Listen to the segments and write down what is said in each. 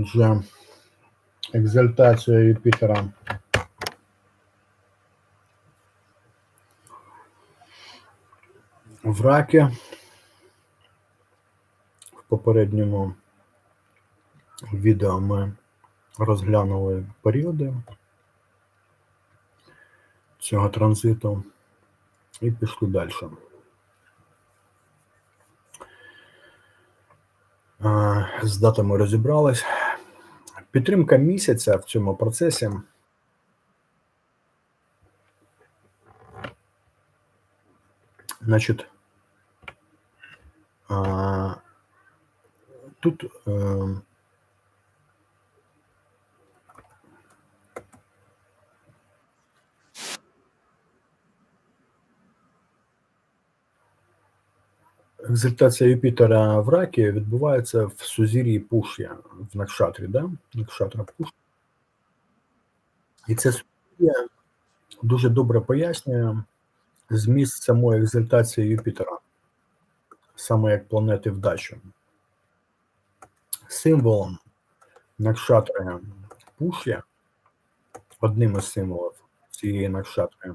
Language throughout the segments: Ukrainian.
Отже, екзальтація Юпітера. В ракі в попередньому відео ми розглянули періоди цього транзиту і пішли далі. З датами розібрались. Підтримка місяця в цьому процесі. Значить, тут екзальтація Юпітера в ракі відбувається в сузір'ї Пуш'я в Накшатрі, да? Накшатра Пуш. І це сузір'я дуже добре пояснює зміст самої екзальтації Юпітера, саме як планети вдачі. Символом Накшатри Пуш'я, одним із символів цієї Накшатри,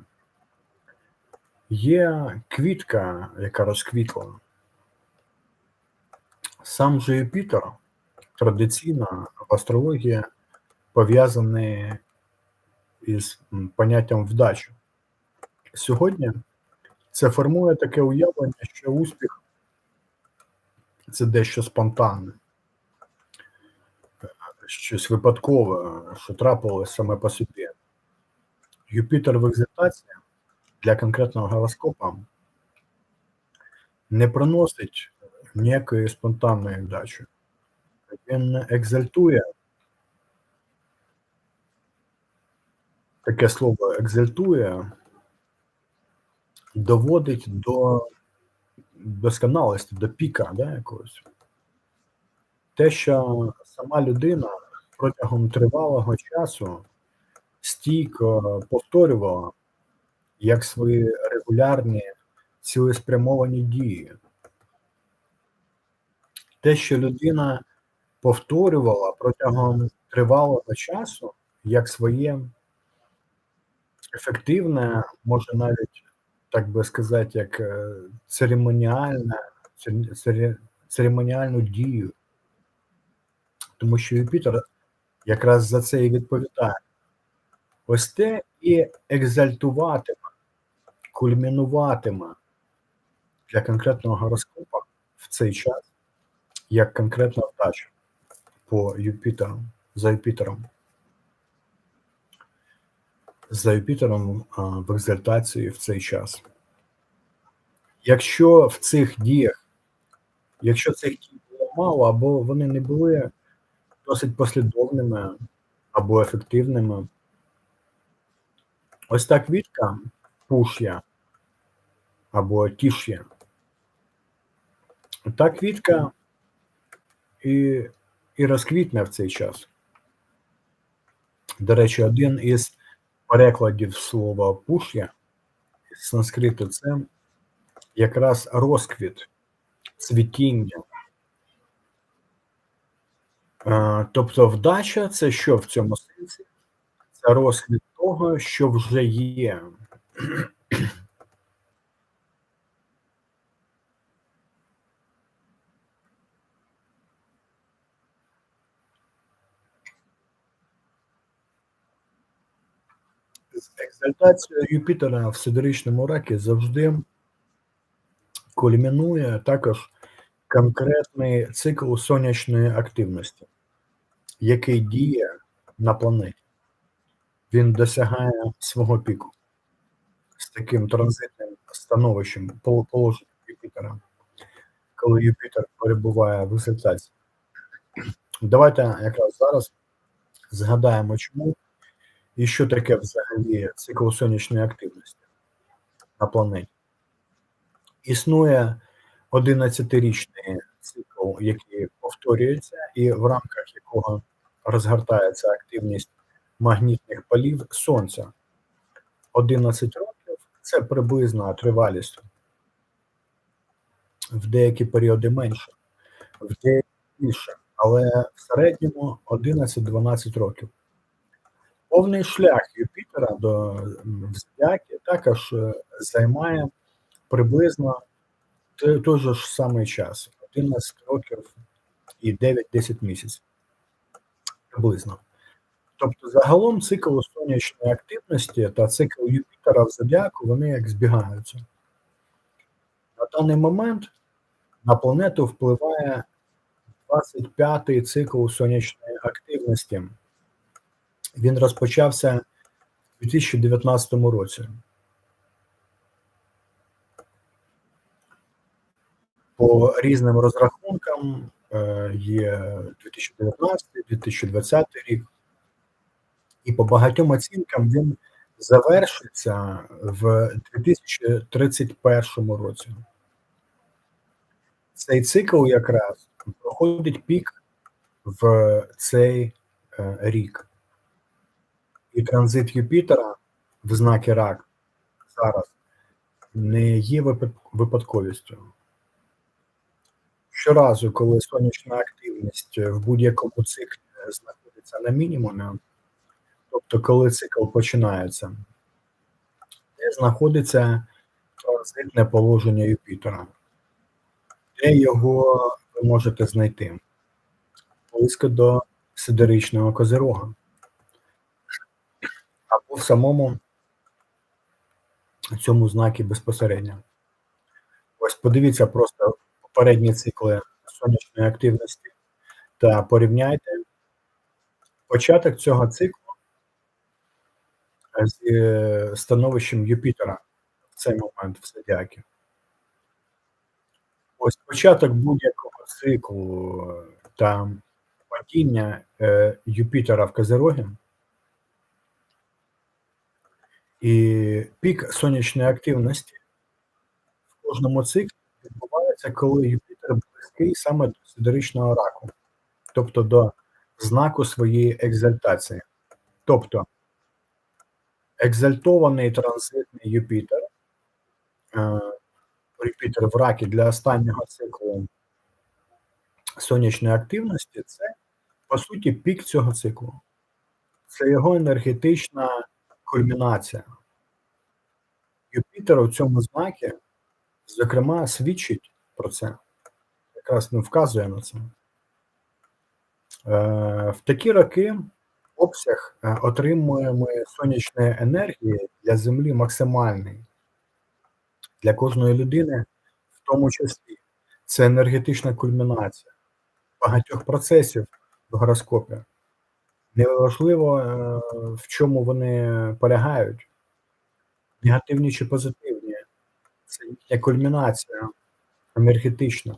є квітка, яка розквітла. Сам же Юпітер традиційно в астрології пов'язаний із поняттям вдачі. Сьогодні це формує таке уявлення, що успіх це дещо спонтанне, щось випадкове, що трапилось саме по собі. Юпітер в екзальтації для конкретного гороскопа не приносить ніякої спонтанної вдачі. Він екзальтує. Таке слово екзальтує доводить до досконалості, до піка да, якогось. Те, що сама людина протягом тривалого часу стійко повторювала як свої регулярні цілеспрямовані дії. Те, що людина повторювала протягом тривалого часу, як своє ефективне, може навіть так би сказати, як е, церемоніальне, церемоніальну дію. Тому що Юпітер якраз за це і відповідає. Ось те і екзальтуватиме, кульмінуватиме для конкретного гороскопа в цей час, як конкретна вдача по Юпітеру, за Юпітером. За Юпітером а, в екзальтації в цей час. Якщо в цих діях, якщо цих дій було мало, або вони не були досить послідовними або ефективними, ось та квітка пуш'я або тіш'я. Та квітка і, і розквітне в цей час. До речі, один із перекладів слова пуш'я з санскриту це якраз розквіт, цвітіння. Тобто вдача це що в цьому сенсі? Це розквіт того, що вже є. З екзальтацією Юпітера в сидеричному ракі завжди кульмінує також конкретний цикл сонячної активності, який діє на планеті. Він досягає свого піку з таким транзитним становищем пол- положенням Юпітера, коли Юпітер перебуває в екзальтації. Давайте якраз зараз згадаємо, чому і що таке взагалі цикл сонячної активності на планеті. Існує 11-річний цикл, який повторюється, і в рамках якого розгортається активність магнітних полів Сонця. 11 років це приблизна тривалість. В деякі періоди менше, в деякі більше, але в середньому 11-12 років. Повний шлях Юпітера до м, також е, займає приблизно той же ж самий час 11 років і 9-10 місяців. Приблизно. Тобто, загалом цикл сонячної активності та цикл Юпітера в Зодіаку вони як збігаються. На даний момент на планету впливає 25-й цикл сонячної активності. Він розпочався у 2019 році. По різним розрахункам е, є 2019-2020 рік, і по багатьом оцінкам він завершиться в 2031 році. Цей цикл якраз проходить пік в цей е, рік. І транзит Юпітера в знаки Рак зараз не є випадковістю. Щоразу, коли сонячна активність в будь-якому циклі знаходиться на мінімумі, тобто коли цикл починається, де знаходиться транзитне положення Юпітера, де його ви можете знайти близько до сидеричного козирога в самому цьому знакі безпосередньо. Ось подивіться просто попередні цикли сонячної активності та порівняйте початок цього циклу з е, становищем Юпітера в цей момент в Зодіакі. Ось початок будь-якого циклу та падіння е, Юпітера в Козирогі і пік сонячної активності в кожному циклі відбувається, коли Юпітер близький саме до сидеричного раку, тобто до знаку своєї екзальтації. Тобто екзальтований транзитний Юпітер, е, Юпітер в ракі для останнього циклу сонячної активності це, по суті, пік цього циклу. Це його енергетична кульмінація. Юпітер у цьому знакі, зокрема, свідчить про це, якраз не вказує на це. Е, в такі роки обсяг е, отримуємої сонячної енергії для Землі максимальний. Для кожної людини, в тому числі, це енергетична кульмінація багатьох процесів в гороскопі. Неважливо, е, в чому вони полягають, негативні чи позитивні. Це їхня кульмінація енергетична.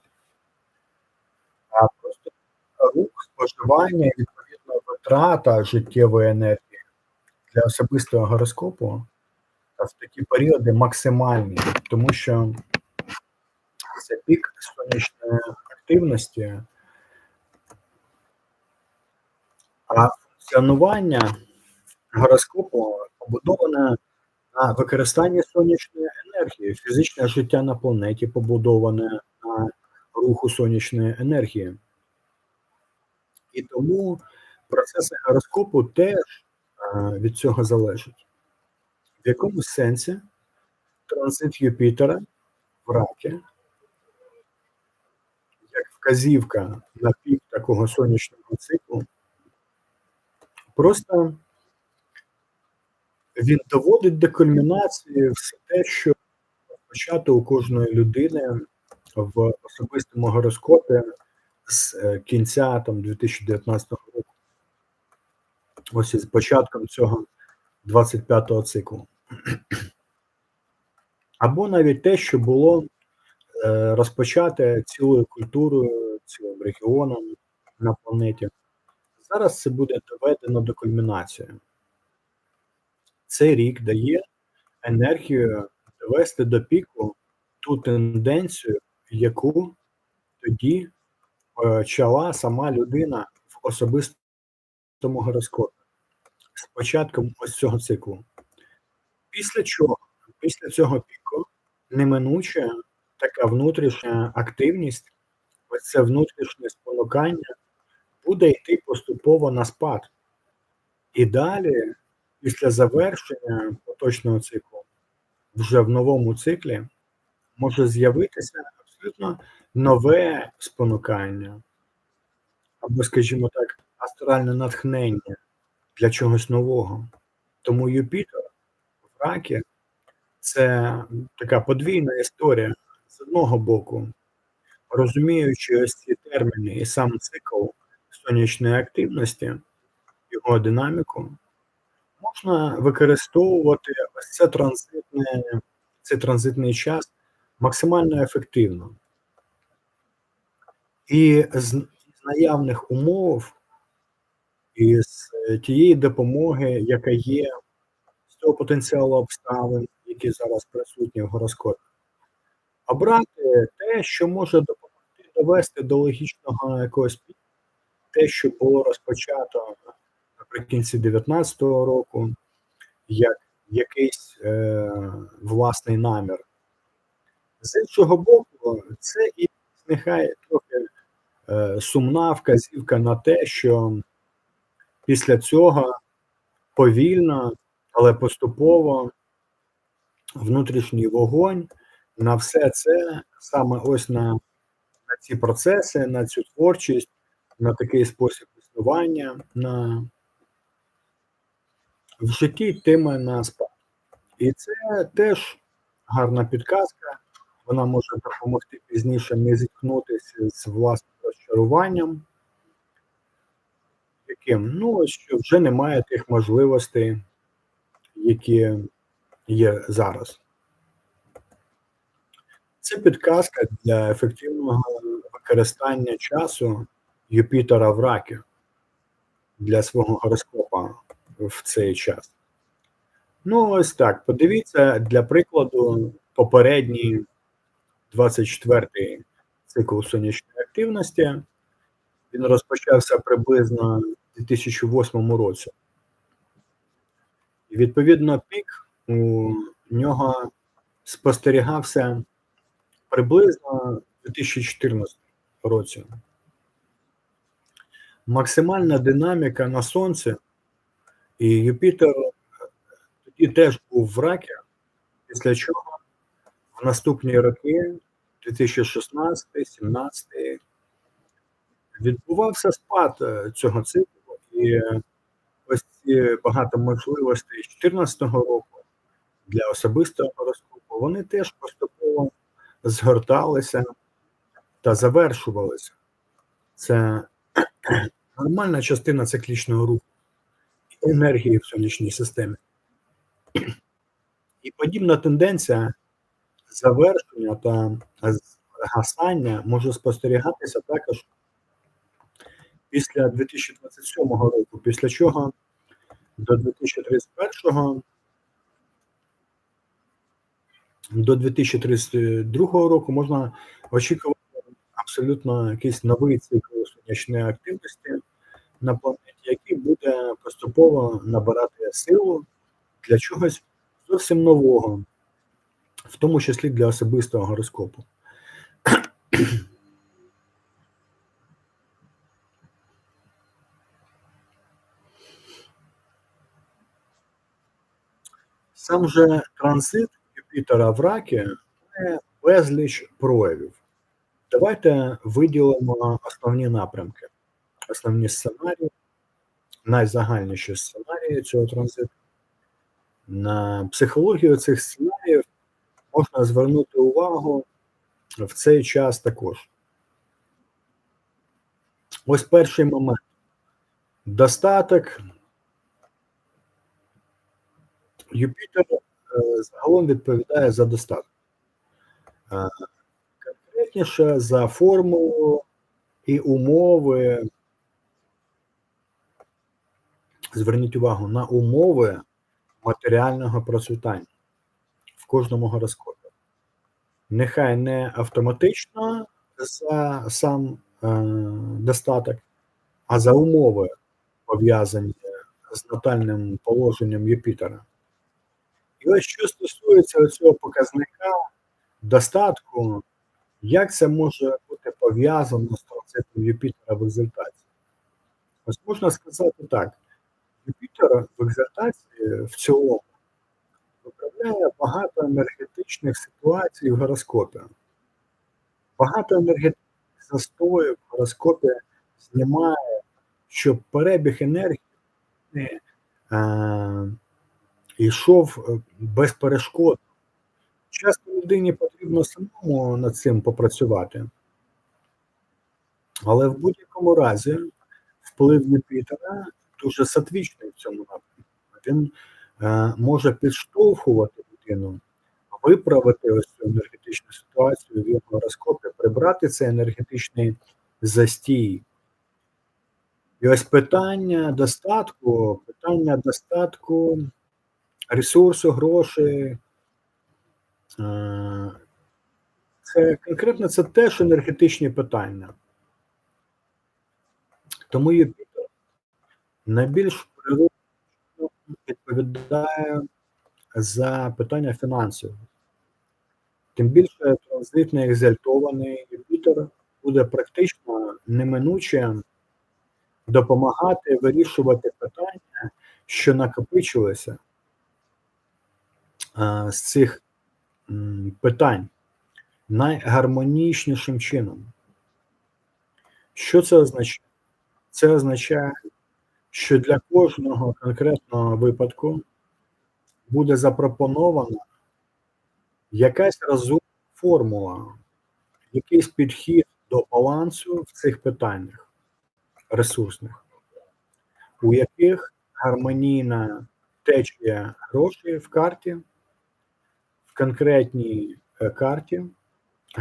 А просто рух, споживання, і, відповідно, витрата життєвої енергії для особистого гороскопу в такі періоди максимальні, тому що це пік сонячної активності, а функціонування гороскопу побудоване на використанні сонячної енергії. Фізичне життя на планеті побудоване на руху сонячної енергії. І тому процеси гороскопу теж е, від цього залежать. В якому сенсі транзит Юпітера в ракі, як вказівка на пік такого сонячного циклу, просто він доводить до кульмінації все те, що почато у кожної людини в особистому гороскопі з е, кінця там 2019 року. Ось із початком цього 25-го циклу. Або навіть те, що було е, розпочате цілою культурою, цілим регіоном на планеті. Зараз це буде доведено до кульмінації. Цей рік дає енергію довести до піку ту тенденцію, яку тоді почала сама людина в особистому гороскопі з початком ось цього циклу. Після чого? Після цього піку неминуче така внутрішня активність, ось це внутрішнє спонукання буде йти поступово на спад. І далі, після завершення поточного циклу, вже в новому циклі може з'явитися абсолютно нове спонукання, або, скажімо так, астральне натхнення для чогось нового. Тому Юпітер в ракі це така подвійна історія з одного боку, розуміючи ось ці терміни і сам цикл сонячної активності, його динаміку, можна використовувати ось це транзитне, цей транзитний час максимально ефективно. І з, з наявних умов, із тієї допомоги, яка є, з того потенціалу обставин, які зараз присутні в гороскопі, обрати те, що може допомогти довести до логічного якогось те, що було розпочато наприкінці 19-го року, як якийсь е, власний намір. З іншого боку, це і нехай трохи е, сумна вказівка на те, що після цього повільно, але поступово внутрішній вогонь на все це саме ось на, на ці процеси, на цю творчість, на такий спосіб існування, на в житті йтиме на спад. І це теж гарна підказка. Вона може допомогти пізніше не зіткнутися з власним розчаруванням, яким ну, що вже немає тих можливостей, які є зараз. Це підказка для ефективного використання часу Юпітера в ракі для свого гороскопа в цей час. Ну, ось так. Подивіться, для прикладу, попередній 24-й цикл сонячної активності. Він розпочався приблизно у 2008 році. І відповідно, пік у нього спостерігався приблизно у 2014 році. Максимальна динаміка на Сонці і Юпітер тоді теж був в ракі, після чого в наступні роки, 2016, 2017, відбувався спад е, цього циклу, і ось ці багато можливостей 2014 року для особистого гороскопу, вони теж поступово згорталися та завершувалися. Це нормальна частина циклічного руху енергії в сонячній системі. І подібна тенденція завершення та згасання може спостерігатися також після 2027 року, після чого до 2031 до 2032 року можна очікувати абсолютно якийсь новий цикл сонячної активності на планеті, який буде поступово набирати силу для чогось зовсім нового, в тому числі для особистого гороскопу. Сам же транзит Юпітера в ракі має безліч проявів. Давайте виділимо основні напрямки, основні сценарії, найзагальніші сценарії цього транзиту. На психологію цих сценаріїв можна звернути увагу в цей час також. Ось перший момент. Достаток. Юпітер е, загалом відповідає за достаток. Конкретніше за формулу і умови. Зверніть увагу на умови матеріального процвітання в кожному гороскопі. Нехай не автоматично за сам е, достаток, а за умови, пов'язані з натальним положенням Юпітера. І ось що стосується цього показника достатку, як це може бути пов'язано з транзитом Юпітера в результаті? Ось можна сказати так: Юпітер в екзальтації в цілому виправляє багато енергетичних ситуацій в гороскопі. Багато енергетичних застоїв в гороскопі знімає, щоб перебіг енергії не е, йшов е, без перешкод. Часто людині потрібно самому над цим попрацювати. Але в будь-якому разі вплив Юпітера дуже сатвічний в цьому напрямку. Він е, може підштовхувати людину, виправити ось цю енергетичну ситуацію в його гороскопі, прибрати цей енергетичний застій. І ось питання достатку, питання достатку ресурсу, грошей. Е, Це конкретно це теж енергетичні питання. Тому Юпітер найбільш відповідає за питання фінансів. Тим більше транзитний екзальтований Юпітер буде практично неминуче допомагати вирішувати питання, що накопичилися з цих питань найгармонічнішим чином. Що це означає? Це означає, що для кожного конкретного випадку буде запропонована якась розумна формула, якийсь підхід до балансу в цих питаннях ресурсних, у яких гармонійна течія грошей в карті, конкретній е, карті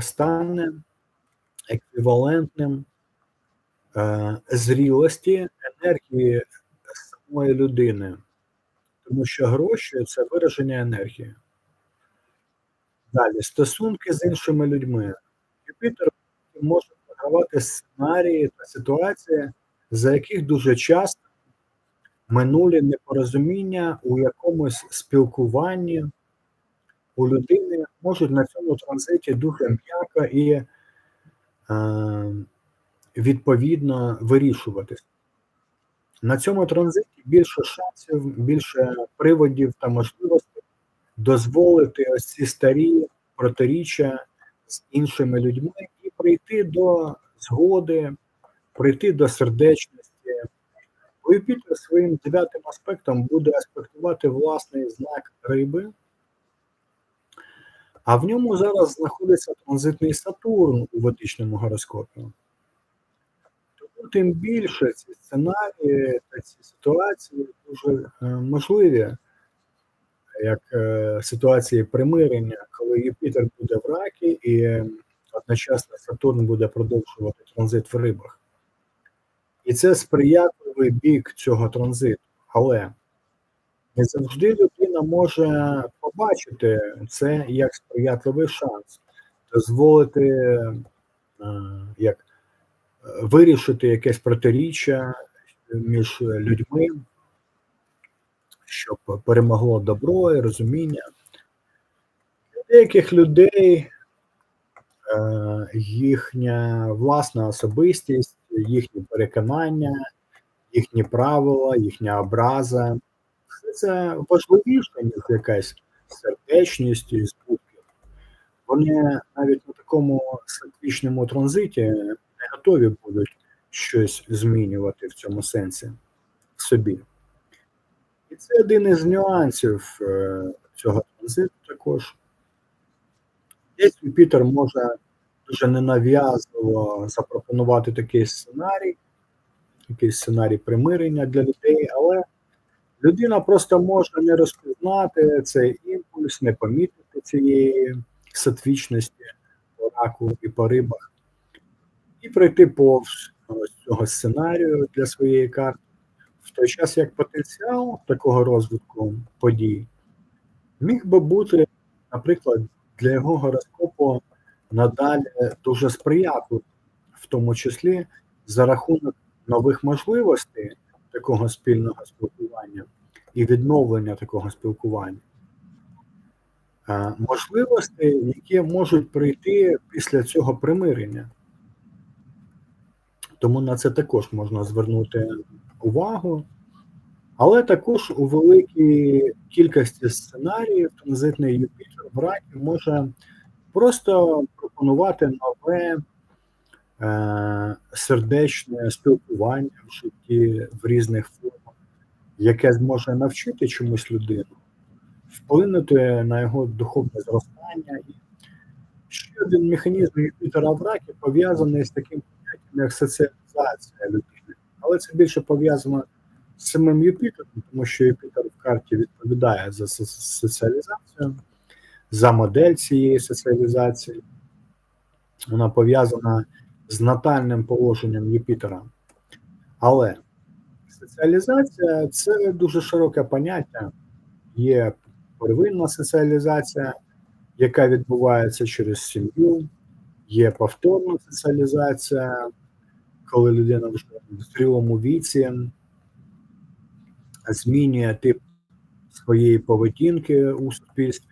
стане еквівалентним е, зрілості енергії самої людини, тому що гроші це вираження енергії. Далі стосунки з іншими людьми. Юпітер може програвати сценарії та ситуації, за яких дуже часто минулі непорозуміння у якомусь спілкуванні у людини можуть на цьому транзиті дуже м'яко і е, відповідно вирішуватися. На цьому транзиті більше шансів, більше приводів та можливостей дозволити ось ці старі протиріччя з іншими людьми і прийти до згоди, прийти до сердечності. Юпітер своїм дев'ятим аспектом буде аспектувати власний знак риби, а в ньому зараз знаходиться транзитний Сатурн у ведичному гороскопі. Тому тим більше ці сценарії та ці ситуації дуже е, можливі, як е, ситуації примирення, коли Юпітер буде в ракі і одночасно Сатурн буде продовжувати транзит в рибах. І це сприятливий бік цього транзиту. Але не завжди людина може побачити це як сприятливий шанс, дозволити е, як вирішити якесь протиріччя між людьми, щоб перемогло добро і розуміння. Деяких людей е, їхня власна особистість, їхні переконання, їхні правила, їхня образа це важливіше, ніж якась сердечність і збутки. Вони навіть на такому сатвічному транзиті не готові будуть щось змінювати в цьому сенсі в собі. І це один із нюансів е, цього транзиту також. Десь Юпітер може дуже ненав'язливо запропонувати такий сценарій, якийсь сценарій примирення для людей, але людина просто може не розпізнати цей імпульс, не помітити цієї сатвічності по раку і по рибах, і пройти повз цього сценарію для своєї карти, в той час як потенціал такого розвитку подій міг би бути, наприклад, для його гороскопу надалі дуже сприятливим, в тому числі за рахунок нових можливостей такого спільного спілкування і відновлення такого спілкування. Можливостей, які можуть прийти після цього примирення. Тому на це також можна звернути увагу. Але також у великій кількості сценаріїв транзитний Юпітер в ракі може просто пропонувати нове сердечне спілкування в житті в різних формах, яке зможе навчити чомусь людину, вплинути на його духовне зростання. І ще один механізм Юпітера в ракі пов'язаний з таким поняттям, як соціалізація людини. Але це більше пов'язано з самим Юпітером, тому що Юпітер в карті відповідає за соціалізацію, за модель цієї соціалізації. Вона пов'язана з натальним положенням Юпітера. Але соціалізація це дуже широке поняття. Є первинна соціалізація, яка відбувається через сім'ю, є повторна соціалізація, коли людина вже в зрілому віці змінює тип своєї поведінки у суспільстві.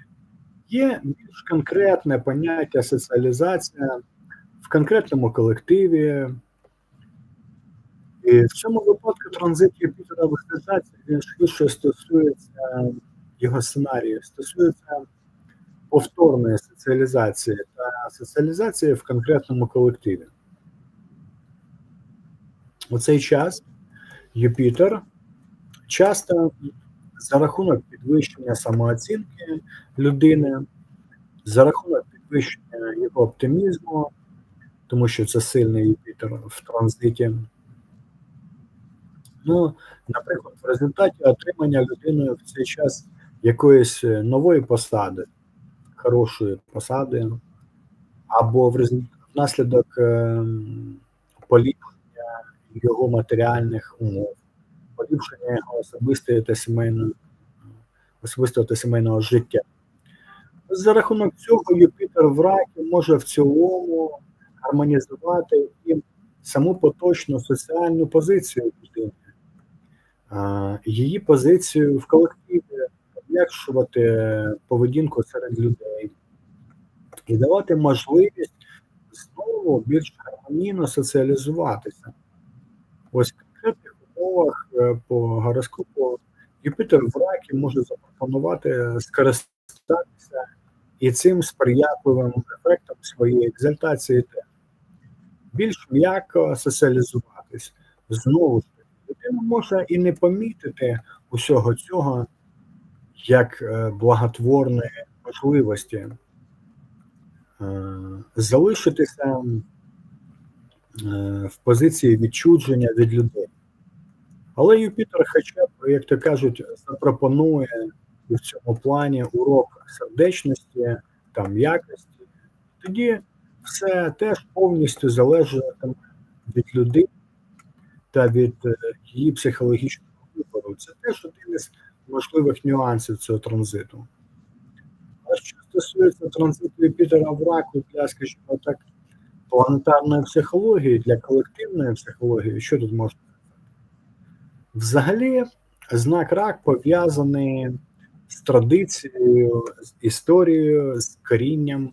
Є більш конкретне поняття соціалізація в конкретному колективі. І в цьому випадку транзит Юпітера в експлуатації він швидше стосується його сценарію, стосується повторної соціалізації та соціалізації в конкретному колективі. У цей час Юпітер часто за рахунок підвищення самооцінки людини, за рахунок підвищення його оптимізму, тому що це сильний Юпітер в транзиті. Ну, наприклад, в результаті отримання людиною в цей час якоїсь нової посади, хорошої посади, або в внаслідок е, поліпшення його матеріальних умов, поліпшення його особистої та сімейного особистого та сімейного життя. За рахунок цього Юпітер в ракі може в цілому гармонізувати і саму поточну соціальну позицію людини, її позицію в колективі, полегшувати поведінку серед людей і давати можливість знову більш гармонійно соціалізуватися. Ось в конкретних умовах е, по гороскопу Юпітер в ракі може запропонувати скористатися і цим сприятливим ефектом своєї екзальтації. Більш м'яко соціалізуватись. Знову ж таки, людина може і не помітити усього цього як е, благотворної можливості е, залишитися е, в позиції відчудження від людей. Але Юпітер, хоча б, як то кажуть, запропонує в цьому плані урок сердечності та м'якості, тоді все теж повністю залежить від людини та від е, її психологічного вибору. Це теж один із можливих нюансів цього транзиту. А що стосується транзиту Юпітера в раку для, скажімо так, планетарної психології, для колективної психології, що тут можна Взагалі, знак рак пов'язаний з традицією, з історією, з корінням.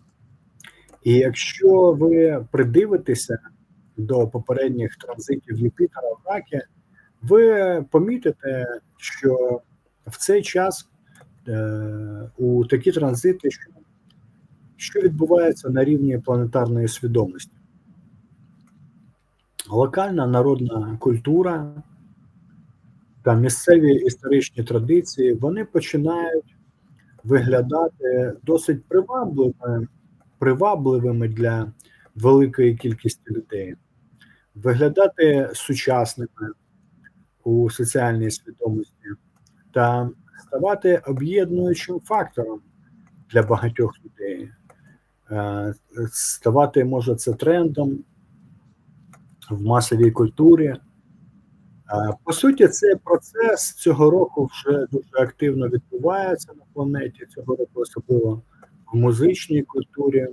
І якщо ви придивитеся до попередніх транзитів Юпітера в ракі, ви помітите, що в цей час е, у такі транзити, що, що відбувається на рівні планетарної свідомості. Локальна народна культура та місцеві історичні традиції, вони починають виглядати досить привабливими, привабливими для великої кількості людей, виглядати сучасними у соціальній свідомості та ставати об'єднуючим фактором для багатьох людей. Е, ставати може це трендом в масовій культурі. По суті, цей процес цього року вже дуже активно відбувається на планеті. Цього року особливо в музичній культурі.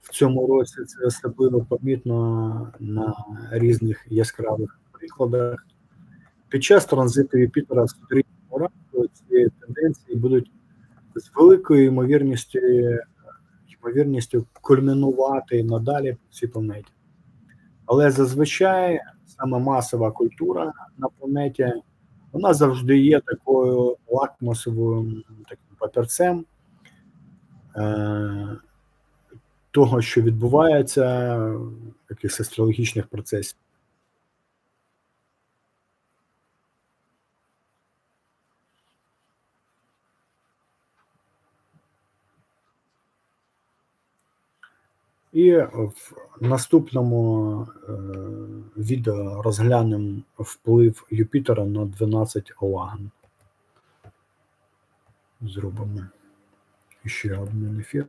В цьому році це особливо помітно на різних яскравих прикладах. Під час транзиту Юпітера в сторічному ранку ці тенденції будуть з великою ймовірністю ймовірністю кульмінувати надалі по цій планеті. Але зазвичай саме масова культура на планеті, вона завжди є такою лакмусовим таким папірцем того, що відбувається, якихось астрологічних процесів. І в наступному е, відео розглянемо вплив Юпітера на 12 лагн. Зробимо ще один ефір.